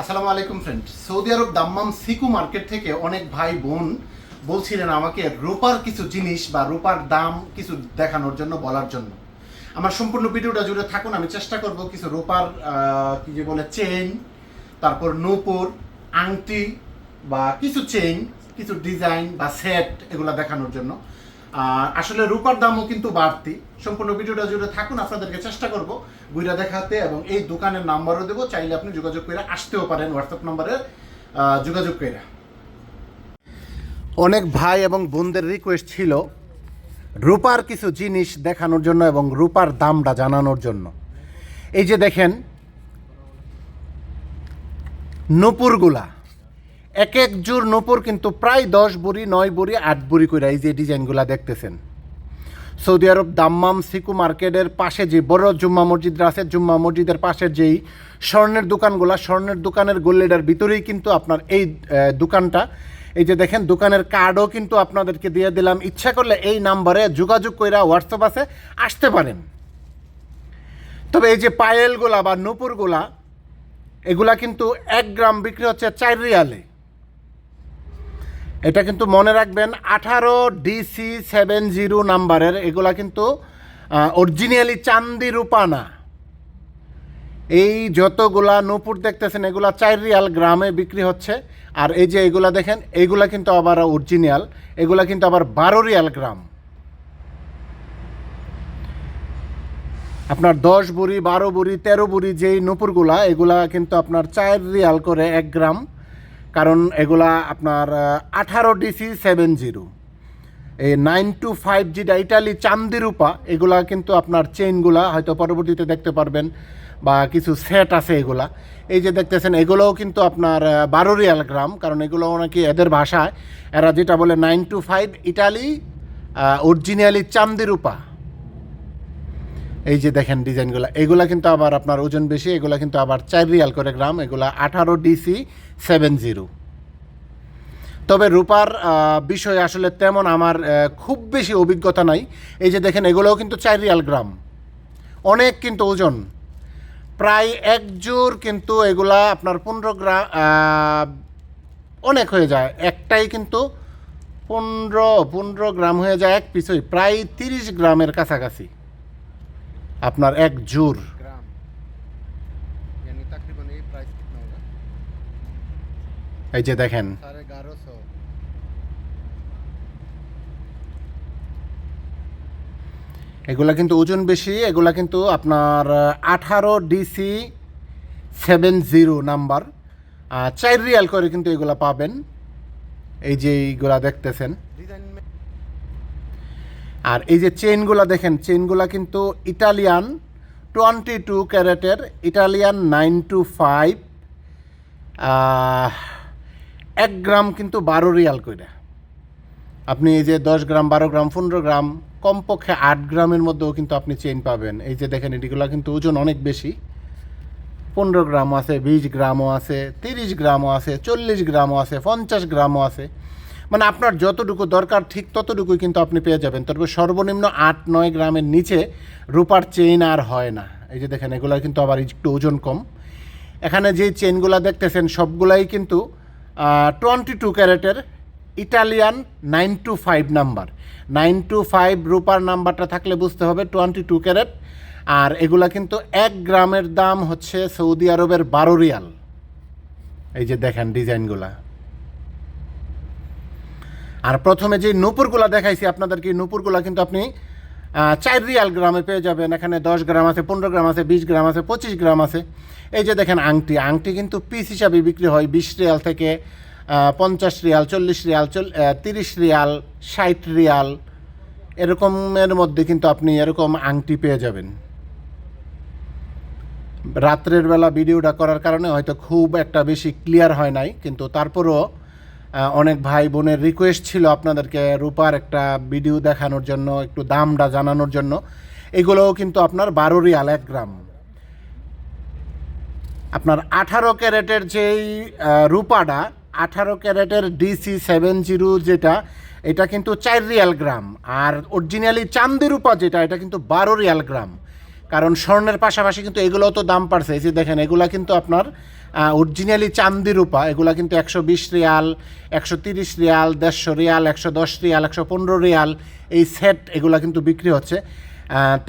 আসসালামু আলাইকুম friend Saudi Arab Dammam Siku market থেকে অনেক ভাই বোন বলছিলেন আমাকে রূপার কিছু জিনিস বা রূপার দাম কিছু দেখানোর জন্য, বলার জন্য। আমার সম্পূর্ণ ভিডিওটা জুড়ে থাকুন, আমি চেষ্টা করব কিছু রূপার কি যে বলে চেইন তারপর নূপুর, আংটি বা কিছু চেইন কিছু ডিজাইন বা সেট এগুলো দেখানোর জন্য। আর আসলে রূপার দামও কিন্তু বাড়তি। সম্পূর্ণ ভিডিওটা জুড়ে থাকুন, আপনাদেরকে চেষ্টা করব বইটা দেখাতে এবং এই দোকানের নাম্বারও দেবো, চাইলে আপনি যোগাযোগ করে আসতেও পারেন হোয়াটসঅ্যাপ নাম্বারে যোগাযোগ করে। অনেক ভাই এবং বোনদের রিকোয়েস্ট ছিল রূপার কিছু জিনিস দেখানোর জন্য এবং রূপার দামটা জানানোর জন্য। এই যে দেখেন, নূপুরগুলা। এক এক জোর নূপুর কিন্তু প্রায় দশ বুড়ি, নয় বুড়ি, আট বুড়ি করে এই যে ডিজাইনগুলা দেখতেছেন। সৌদি আরব দাম্মাম সিকু মার্কেটের পাশে যে বড় জুম্মা মসজিদ আছে, জুম্মা মসজিদের পাশের যেই স্বর্ণের দোকানগুলা, স্বর্ণের দোকানের গল্লিটার ভিতরেই কিন্তু আপনার এই দোকানটা। এই যে দেখেন, দোকানের কার্ডও কিন্তু আপনাদেরকে দিয়ে দিলাম। ইচ্ছা করলে এই নাম্বারে যোগাযোগ কইরা হোয়াটসঅ্যাপ আছে, আসতে পারেন। তবে এই যে পায়েলগুলা বা নূপুরগুলা, এগুলা কিন্তু এক গ্রাম বিক্রি হচ্ছে চার রিয়ালে। এটা কিন্তু মনে রাখবেন, আঠারো ডিসি সেভেন জিরো নাম্বারের, এগুলা কিন্তু অরিজিনালি চান্দি রূপানা। এই যতগুলা নূপুর দেখতেছেন, এগুলা চার রিয়াল গ্রামে বিক্রি হচ্ছে। আর এই যে এগুলা দেখেন, এগুলা কিন্তু আবার অরিজিনাল এগুলা কিন্তু আবার বারো রিয়াল গ্রাম। আপনার দশ বুড়ি, বারো বুড়ি, তেরো বুড়ি যেই নূপুরগুলা, এগুলা কিন্তু আপনার চার রিয়াল করে এক গ্রাম। কারণ এগুলা আপনার আঠারো ডিসি সেভেন জিরো। এই নাইন টু ফাইভ যেটা ইটালি চান্দি রূপা এগুলা কিন্তু আপনার চেইনগুলা হয়তো পরবর্তীতে দেখতে পারবেন বা কিছু সেট আছে এগুলা। এই যে দেখতেছেন এগুলোও কিন্তু আপনার আহ, বারো রিয়াল গ্রাম কারণ এগুলো নাকি এদের ভাষায়। এরা যেটা বলে nine two five Italy originally চান্দি রূপা। এই যে দেখেন ডিজাইনগুলো, এগুলা কিন্তু আবার আপনার ওজন বেশি, এগুলা কিন্তু আবার চার রিয়াল করে গ্রাম, এগুলা আঠারো ডিসি সেভেন জিরো। তবে রূপার বিষয়ে আসলে তেমন আমার খুব বেশি অভিজ্ঞতা নাই। এই যে দেখেন, এগুলোও কিন্তু চার রিয়াল গ্রাম। অনেক কিন্তু ওজন। প্রায় এক জোর কিন্তু এগুলা আপনার পনেরো গ্রাম অনেক হয়ে যায়। একটাই কিন্তু পনেরো পনেরো গ্রাম হয়ে যায় এক পিছই প্রায় তিরিশ গ্রামের কাছাকাছি। আপনার এক জোর। এই যে দেখেন। এগুলা কিন্তু ওজন বেশি এগুলা কিন্তু আপনার আঠারো ডিসি সেভেন জিরো নাম্বার। চার রিয়াল করে কিন্তু এগুলা পাবেন। এই যে এইগুলা দেখতেছেন। আর এই যে চেইনগুলা দেখেন চেইনগুলা কিন্তু ইটালিয়ান টোয়েন্টি টু ক্যারেটের ইটালিয়ান নাইন টু ফাইভ এক গ্রাম কিন্তু বারো রিয়াল করে আপনি এই যে দশ গ্রাম, বারো গ্রাম, পনেরো গ্রাম, কমপক্ষে আট গ্রামের মধ্যেও কিন্তু আপনি চেইন পাবেন। এই যে দেখেন এটিগুলো কিন্তু ওজন অনেক বেশি। পনেরো গ্রামও আছে, বিশ গ্রামও আছে, তিরিশ গ্রামও আছে, চল্লিশ গ্রামও আছে, পঞ্চাশ গ্রামও আছে। মানে আপনার যতটুকু দরকার, ঠিক ততটুকুই কিন্তু আপনি পেয়ে যাবেন। তবে সর্বনিম্ন আট নয় গ্রামের নিচে রূপার চেইন আর হয় না। এই যে দেখেন এগুলো কিন্তু আবার একটু ওজন কম। এখানে যে চেইনগুলো দেখতেছেন, সবগুলাই কিন্তু টোয়েন্টি টু ক্যারেটের Italian nine two five number. Nine two five রূপার নাম্বারটা থাকলে বুঝতে হবে টোয়েন্টি টু ক্যারেট। আর এগুলা কিন্তু এক গ্রামের দাম হচ্ছে সৌদি আরবের বারো রিয়াল। এই যে দেখেন ডিজাইনগুলা। আর প্রথমে যে নূপুরগুলা দেখাইছি আপনাদেরকে নূপুরগুলা কিন্তু আপনি চার রিয়াল গ্রামে পেয়ে যাবেন। এখানে দশ গ্রাম আছে, পনেরো গ্রাম আছে, বিশ গ্রাম আছে, পঁচিশ গ্রাম আছে। এই যে দেখেন আংটি আংটি কিন্তু পিস হিসাবে বিক্রি হয় বিশ রিয়াল থেকে পঞ্চাশ রিয়াল, চল্লিশ রিয়াল, চল তিরিশ রিয়াল, ষাট রিয়াল, এরকমের মধ্যে কিন্তু আপনি এরকম আংটি পেয়ে যাবেন। রাত্রের বেলা ভিডিওটা করার কারণে হয়তো খুব একটা বেশি ক্লিয়ার হয় নাই, কিন্তু তারপরও অনেক ভাই বোনের রিকোয়েস্ট ছিল আপনাদেরকে রূপার একটা ভিডিও দেখানোর জন্য, একটু দামটা জানানোর জন্য। এগুলোও কিন্তু আপনার বারো রিয়াল, এক গ্রাম। আপনার আঠারো ক্যারেটের যেই রূপাটা, আঠারো ক্যারেটের ডিসি সেভেন জিরো যেটা, এটা কিন্তু চার রিয়াল গ্রাম। আর অরিজিনালি চান্দি রূপা যেটা, এটা কিন্তু বারো রিয়াল গ্রাম। কারণ স্বর্ণের পাশাপাশি কিন্তু এগুলোও তো দাম বাড়ছে এই যে দেখেন, এগুলা কিন্তু আপনার অরিজিনালি চান্দি রূপা, এগুলা কিন্তু একশো বিশ রিয়াল, একশো তিরিশ রিয়াল, দেড়শো রিয়াল, একশো দশ রিয়াল, একশো পনেরো রিয়াল এই সেট এগুলা কিন্তু বিক্রি হচ্ছে।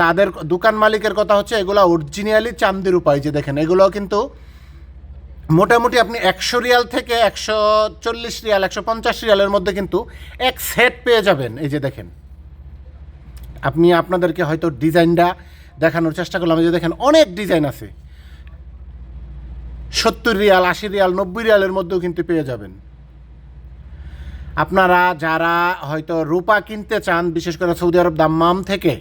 তাদের দোকান মালিকের কথা হচ্ছে, এগুলা অরিজিনালি চান্দি রূপা। এই যে দেখেন, এগুলোও কিন্তু মোটামুটি আপনি একশো রিয়াল থেকে একশো চল্লিশ রিয়াল, একশো পঞ্চাশ রিয়ালের মধ্যে কিন্তু এক সেট পেয়ে যাবেন। এই যে দেখেন, আপনি আপনাদেরকে হয়তো ডিজাইনটা দেখানোর চেষ্টা করলাম। যে দেখেন, অনেক ডিজাইন আছে। সত্তর রিয়াল, আশি রিয়াল, নব্বই রিয়ালের মধ্যেও কিন্তু পেয়ে যাবেন। আপনারা যারা হয়তো রূপা কিনতে চান, বিশেষ করে সৌদি আরব দাম্মাম থেকে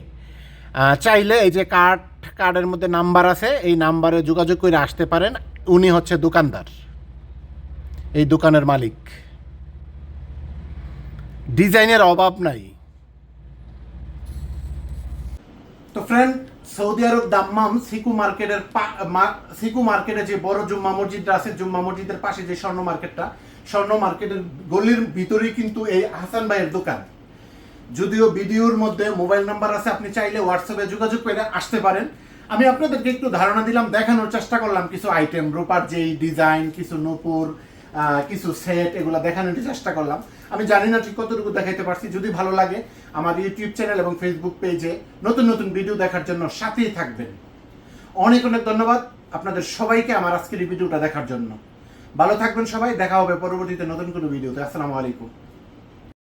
চাইলে এই যে কার্ড, কার্ডের মধ্যে নাম্বার আছে, এই নাম্বারে যোগাযোগ করে আসতে পারেন। উনি হচ্ছে দোকানদার। এই দোকানের মালিক। ডিজাইনের অভাব নাই। তো ফ্রেন্ড সৌদি আরব দাম্মাম সিকু মার্কেটের সিকু মার্কেটে যে বড় জুম্মা মসজিদটা আছে, জুম্মা মসজিদের পাশে যে স্বর্ণ মার্কেটটা, স্বর্ণ মার্কেটের গলির ভিতরেই কিন্তু এই হাসান ভাইয়ের দোকান। যদিও ভিডিওর মধ্যে মোবাইল নাম্বার আছে, আপনি চাইলে হোয়াটসঅ্যাপে যোগাযোগ করে আসতে পারেন। আমি আপনাদেরকে একটু ধারণা দিলাম, দেখানোর চেষ্টা করলাম কিছু আইটেম রূপার যেই ডিজাইন কিছু নূপুর কিছু সেট এগুলো দেখানোর চেষ্টা করলাম। আমি জানি না ঠিক কতটুকু দেখাইতে পারছি। যদি ভালো লাগে, আমার ইউটিউব চ্যানেল এবং ফেসবুক পেজে নতুন নতুন ভিডিও দেখার জন্য সাথেই থাকবেন। অনেক অনেক ধন্যবাদ আপনাদের সবাইকে আমার আজকের এই ভিডিওটা দেখার জন্য। ভালো থাকবেন সবাই, দেখা হবে পরবর্তীতে নতুন কোনো ভিডিওতে আসসালামু আলাইকুম।